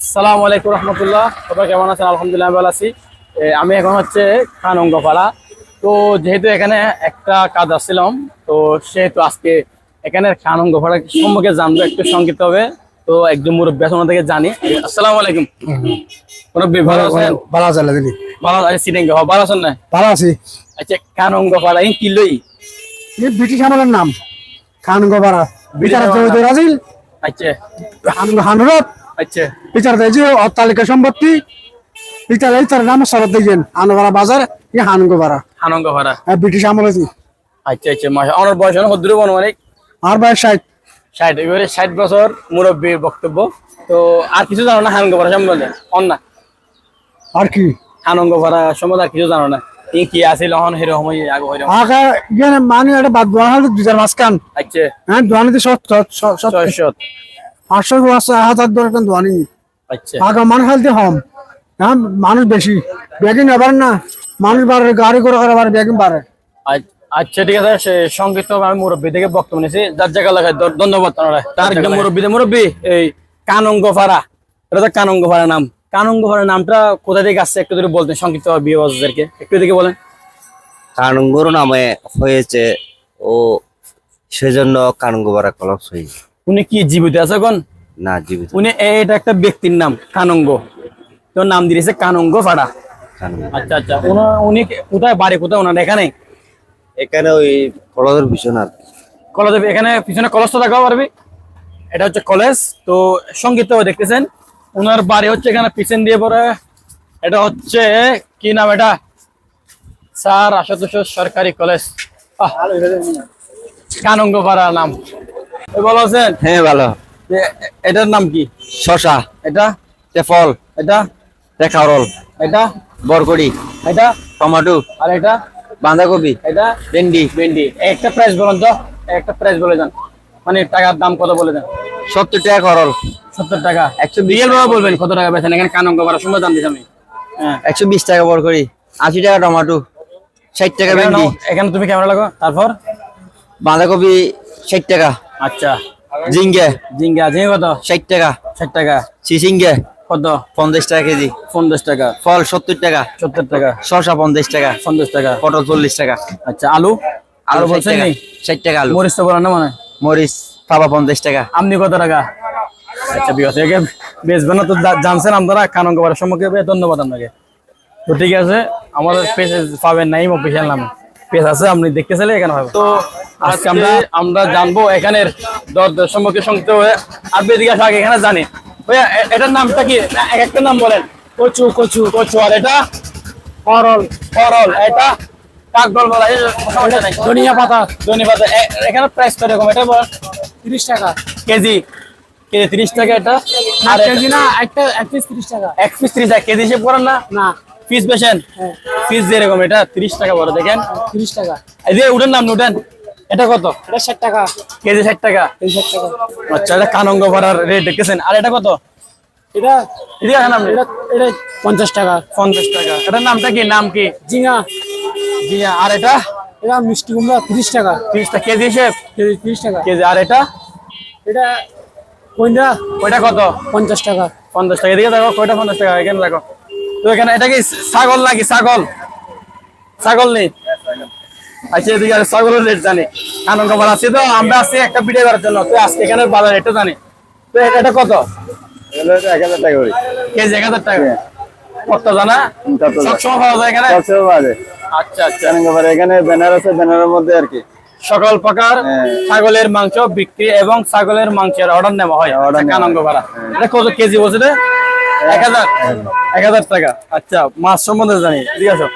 সালাম আলাইকুম রহমতুল্লাহ। সবাই কেমন আছেন? আলহামদুলিল্লাহ ভালো আছি। আমি এখন হচ্ছে খানঙ্গপাড়া তো যেহেতু এখানে একটা কাজ আসছিলাম তো সেহেতু আজকে এখানে খানঙ্গপাড়া সম্পর্কে জানব একটু সংক্ষিপ্ত হবে। তো একজন মুরব্বী আছে থেকে জানি। আসসালামু আলাইকুম। মুরব্বী ভালো আছেন? ভালো আছে আল্লাহ ভালো আছে সিনেঙ্গে। ভালো আছেন না? ভালো আছি। আচ্ছা খানঙ্গপাড়া এই কি লই? এই ব্রিটিশ আমলের নাম খান গোবারা বিচার। রাজিল আচ্ছা। হানুরত আচ্ছা। অট্টালিকা সম্পত্তি ইতার নাম শরৎ দেখেন আনোভাড়া বাজার ভাড়া ভাড়া ব্রিটিশ আচ্ছা আচ্ছা আমার বয়স ষাট। ষাট এবারে ষাট বছর মুরব্বী বক্তব্য। তো আর কিছু জানো না হানঙ্গ সম্বন্ধে? অন্যা আর কি? হানঙ্গ সম্বন্ধে আর কিছু জানো না? কি আছিল হন সময় মানে এটা বাদ দোয়া হল 2000 মাসকান আচ্ছা। হ্যাঁ দোয়ানিতে 70 70 পাঁচশো হাজার ধরে কিন্তু আচ্ছা। মানুষ হম। হ্যাঁ মানুষ বেশি। ব্যাগিং না মানুষ বাড়ে গাড়ি করে করে ব্যাগিং বাড়ে। আচ্ছা ঠিক আছে সংক্ষিপ্ত আমি মুরব্বী থেকে বক্তব্য নিয়েছি যার জায়গা লাগায় ধন্যবাদ তার মুরব্বী মুরব্বী এই কানঙ্গ এটা তো কানঙ্গ নাম। কানঙ্গ নামটা কোথা থেকে আসছে একটু যদি বলতেন সংক্ষিপ্ত বিয়ে একটু দেখে বলেন। কানঙ্গর নামে হয়েছে ও সেজন্য কানঙ্গ পাড়া কলাপস হয়েছে উনি কি জীবিত আছে এখন না জীবিত উনি এটা একটা ব্যক্তির নাম কানঙ্গ। তো নাম দিয়েছে কানঙ্গ ভাড়া আচ্ছা আচ্ছা উনি- উনি কোথায় বাড়ি কোথায় ওনার এখানে? এখানে ওই কলসের পিছনে আর কি। এখানে পিছনে কলেজ তো দেখাও পারবি। এটা হচ্ছে কলেজ। তো সংগীত দেখতেছেন। ওনার বাড়ি হচ্ছে এখানে পিছন দিয়ে পরে। এটা হচ্ছে কি নাম এটা? স্যার আশুতোষ সরকারি কলেজ। কানঙ্গ পাড়া নাম। ভালো আছেন? হ্যাঁ ভালো। এটার নাম কি? শশা। এটা? তেফল এটা? রেখারল এটা? বরকড়ি। এটা? টমাটো। আর এটা? বাঁধাকপি। এটা? ভেন্ডি। ভেন্ডি। একটা প্রাইস বলেন তো? একটা প্রাইস বলে দেন। মানে টাকার দাম কত বলে দেন? সত্তর টাকা করল সত্তর টাকা। একশো বিশ রিয়েল ভাবে বলবেন কত টাকা বেছেন এখানে কানঙ্গ করার সময় দাম দিচ্ছি আমি হ্যাঁ। একশো বিশ টাকা বরকড়ি। আশি টাকা টমাটো। ষাট টাকা এখানে ভেন্ডি। এখানে তুমি ক্যামেরা লাগো তারপর? বাঁধাকপি ষাট টাকা। আচ্ছা। জিঙ্গে জিঙ্গা জিঙ্গা কত? ষাট টাকা। ষাট টাকা। চিচিঙ্গে কত? পঞ্চাশ টাকা কেজি। পঞ্চাশ টাকা। ফল সত্তর টাকা। সত্তর টাকা। শসা পঞ্চাশ টাকা। পঞ্চাশ টাকা। পটল চল্লিশ টাকা। আচ্ছা আলু? আলু বলছেন টাকা। ষাট টাকা আলু। মরিচ তো বলেন না মানে? মরিচ পাবা পঞ্চাশ টাকা। আপনি কত টাকা? আচ্ছা একে বেচবেন না তো জানছেন আপনারা? কানঙ্গ করার সম্মুখে ধন্যবাদ আপনাকে। তো ঠিক আছে আমাদের পেজ পাবেন নাই অফিসিয়াল নামে। পেজ আছে আপনি দেখতে চাইলে এখানে তো আজকে আমরা আমরা জানব এখানের দর সম্পর্কে সংযুক্ত হয়ে। আর বেদিকে আগে এখানে জানি। ভাইয়া এটার নামটা কি? এক একটা নাম বলেন। কচু কচু। কচু আর এটা? করল। করল এটা? কাকডল বলা এই সমস্যা নাই। ধনিয়া পাতা। ধনিয়া পাতা। এখানে প্রাইস এটা টাকা। কেজি? কেজি তিরিশ টাকা এটা? আর কেজি না একটা এক পিস তিরিশ টাকা। এক পিস তিরিশ টাকা। কেজি হিসেব করেন না? না। পিস বেছেন? পিস যেরকম এটা তিরিশ টাকা বড় দেখেন। তিরিশ টাকা। এই যে উঠেন নাম উঠেন। এটা কত? এটা ষাট টাকা। কেজি ষাট টাকা? এই ষাট টাকা। আচ্ছা এটা কানঙ্গ ভাড়ার রেট দেখতেছেন। আর এটা কত? এটা? আসেন আপনি। এটা এটা পঞ্চাশ টাকা। পঞ্চাশ টাকা। এটার নামটা কি? নাম কি? ঝিঙা জি আর এটা? এটা মিষ্টি কুমড়া তিরিশ টাকা। তিরিশ টাকা। কেজি হিসেব? কেজি তিরিশ টাকা। কেজি। আর এটা? এটা কইনা। ওইটা কত? পঞ্চাশ টাকা। পঞ্চাশ টাকা। এদিকে দেখো কয়টা পঞ্চাশ টাকা? এখানে দেখো। তো এখানে এটা কি ছাগল নাকি ছাগল? ছাগল নেই। আচ্ছা এদিকে ছাগলের রেট জানি। আনন্দ কবার আছে তো আমরা আছি একটা ভিডিও করার জন্য। তো আজকে এখানে বাজার রেটটা জানি। তো এটা এটা কত? এক হাজার টাকা করে। কেজি এক হাজার টাকা। কত জানা সবসময় পাওয়া যায় এখানে? সবসময় বাজে আচ্ছা আচ্ছা। এখানে ব্যানার আছে ব্যানারের মধ্যে আর কি। সকল প্রকার হ্যাঁ। ছাগলের মাংস বিক্রি এবং ছাগলের মাংসের অর্ডার নেওয়া হয়। Order নেওয়া কানঙ্গ ভাড়া এটা কত কেজি বলছে রে? এক হাজার? এক হাজার টাকা। আচ্ছা মাছ সম্বন্ধে জানি। ঠিক আছে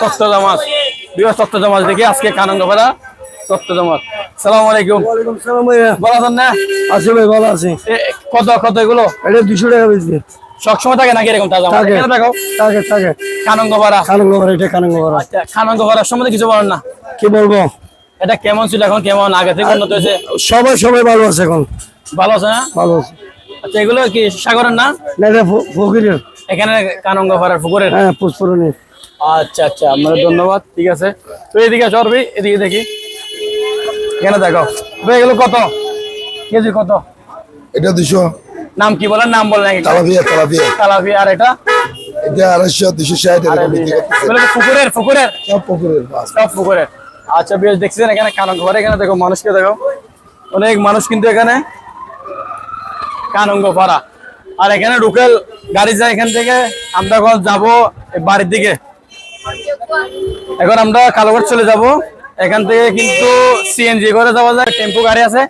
তত্ত্বজা মাছ? বিবাহ মাছ দেখি আজকে মাছ সালাম আলাইকুম। ওয়ালাইকুম সালাম ভাইয়া। ভালো আছেন না? আছি ভাই ভালো আছি। কত কত এগুলো? এটা দুশো টাকা বেশি সবসময় থাকে নাকি এরকম তাজা থাকে। থাকে থাকে। কানঙ্গ ভাড়া এটা কানঙ্গ আচ্ছা সম্বন্ধে কিছু বলেন না। কি বলব? এটা কেমন ছিল এখন? কেমন? আগে থেকে উন্নত হয়েছে? সবাই সবাই ভালো আছে এখন। ভালো আছে না? ভালো আছে। আচ্ছা এগুলো কি সাগরের না? না এটা ফ- ফকিরের। এখানে কানঙ্গ ভাড়ার পুকুরের হ্যাঁ পুষ্পরণী আচ্ছা আচ্ছা আপনার ধন্যবাদ ঠিক আছে। তো এদিকে চড়বি এদিকে দেখি। এখানে দেখো এগুলো কত? কেজি কত? এটা দুশো। নাম কি বলেন? নাম বলেন একটু। তালাপিয়া তালাপিয়া কালাফি আর এটা? এটা আড়াইশো দুশো ষাট পুকুরের পুকুরের? সব পুকুরের সব পুকুরের। আচ্ছা বেশ দেখছেন এখানে কানং ঘরে এখানে দেখো মানুষকে দেখো। অনেক মানুষ কিন্তু এখানে। কানঙ্গ পাড়া আর এখানে ঢুকেল গাড়ি যায় এখান থেকে। আমরা যাব বাড়ির দিকে। এখন আমরা কালোঘাট চলে যাব। এখান থেকে কিন্তু সিএনজি করে যাওয়া যায়, টেম্পো গাড়ি আছে।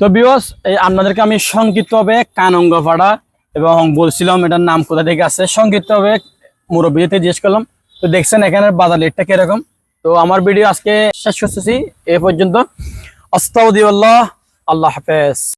তো বিওস আপনাদেরকে আমি সংক্ষিপ্তভাবে কানঙ্গপাড়া এবং বলছিলাম এটার নাম কোথা থেকে আছে সংক্ষিপ্তভাবে মুরব্বীতে জিজ্ঞেস করলাম, তো দেখছেন এখানে বাজার রেটটা কীরকম? তো আমার ভিডিও আজকে শেষ করতেছি, এ পর্যন্ত। আস্তাউদ্দিউল্লাহ আল্লাহ হাফেজ।